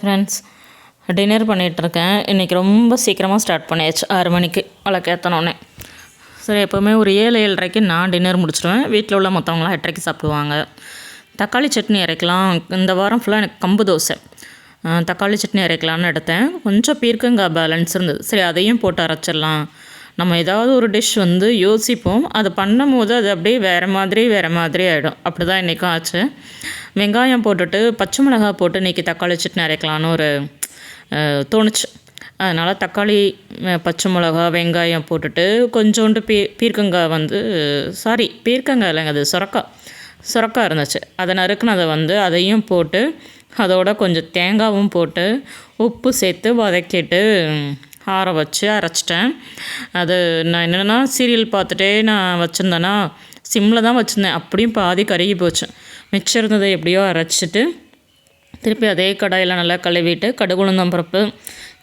Friends dinner பண்ணிகிட்ருக்கேன் இன்றைக்கி ரொம்ப சீக்கிரமாக ஸ்டார்ட் பண்ணியாச்சு. ஆறு மணிக்கு விளக்கேற்றனோடனே சரி எப்போவுமே ஒரு ஏழு ஏழரைக்கு நான் டின்னர் முடிச்சிடுவேன். வீட்டில் உள்ள மற்றவங்களாம் எட்டரைக்கு சாப்பிடுவாங்க. தக்காளி சட்னி அரைக்கலாம். இந்த வாரம் ஃபுல்லாக எனக்கு கம்பு தோசை. தக்காளி சட்னி அரைக்கலாம்னு எடுத்தேன். கொஞ்சம் பீர்க்கங்காய் பேலன்ஸ் இருந்தது. சரி அதையும் போட்டு அரைச்சிடலாம். நம்ம ஏதாவது ஒரு டிஷ் வந்து யோசிப்போம். அது பண்ணும்போது அது அப்படியே வேறு மாதிரி வேறு மாதிரி ஆகிடும் அப்படி தான் இன்றைக்கும் ஆச்சு. வெங்காயம் போட்டுட்டு பச்சை மிளகாய் போட்டு இன்றைக்கி தக்காளி சட்னி அரைக்கலான்னு ஒரு தோணுச்சு. அதனால் தக்காளி பச்சை மிளகா வெங்காயம் போட்டுட்டு கொஞ்சோண்டு பீ பீர்க்கங்காய் வந்து சாரி பீர்க்கங்காய் இல்லைங்க அது சுரக்காய் சுரக்காய் இருந்துச்சு. அதை நறுக்குனதை வந்து அதையும் போட்டு அதோட கொஞ்சம் தேங்காவும் போட்டு உப்பு சேர்த்து வதக்கிட்டு ஆற வச்சு அரைச்சிட்டேன். அது நான் என்னென்னா சீரியல் பார்த்துட்டே நான் வச்சுருந்தேன்னா சிம்மில் தான் வச்சுருந்தேன். அப்படியும் பாதி கருகி போச்சு. மிச்சம் இருந்ததை எப்படியோ அரைச்சிட்டு திருப்பி அதே கடாயில் நல்லா கழுவிட்டு கடுகு உளுந்தம் பருப்பு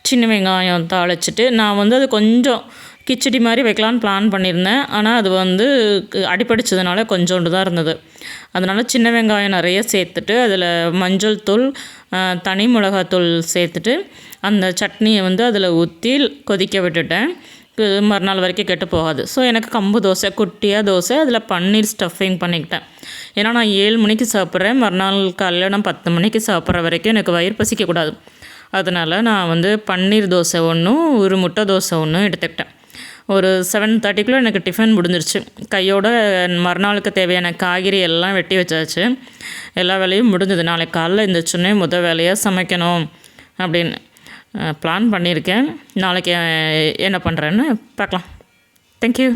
சின்ன வெங்காயம் தாளிச்சிட்டு நான் வந்து அது கொஞ்சம் கிச்சடி மாதிரி வைக்கலான்னு பிளான் பண்ணியிருந்தேன். ஆனால் அது வந்து அடிப்படிச்சதுனால கொஞ்சோண்டு தான் இருந்தது. அதனால் சின்ன வெங்காயம் நிறைய சேர்த்துட்டு அதில் மஞ்சள் தூள் தனி மிளகாத்தூள் சேர்த்துட்டு அந்த சட்னியை வந்து அதில் ஊற்றி கொதிக்க விட்டுட்டேன். மறுநாள் வரைக்கும் கெட்டு போகாது. ஸோ எனக்கு கம்பு தோசை குட்டியாக தோசை அதில் பன்னீர் ஸ்டஃபிங் பண்ணிக்கிட்டேன். ஏன்னா நான் ஏழு மணிக்கு சாப்பிட்றேன். மறுநாள் காலையில் நான் பத்து மணிக்கு சாப்பிட்ற வரைக்கும் எனக்கு வயிறு பசிக்கக்கூடாது. அதனால் நான் வந்து பன்னீர் தோசை ஒன்றும் ஒரு முட்டை தோசை ஒன்றும் எடுத்துக்கிட்டேன். ஒரு செவன் தேர்ட்டிக்குள்ளே எனக்கு டிஃபன் முடிஞ்சிருச்சு. கையோட மறுநாளுக்கு தேவையான காய்கறி எல்லாம் வெட்டி வச்சாச்சு. எல்லா வேலையும் முடிஞ்சது. நாளைக்கு காலைல எழுந்திரிச்சோன்னே முத வேலையாக சமைக்கணும் அப்படின்னு பிளான் பண்ணியிருக்கேன். நாளைக்கு என்ன பண்ணுறேன்னு பார்க்கலாம். தேங்க்யூ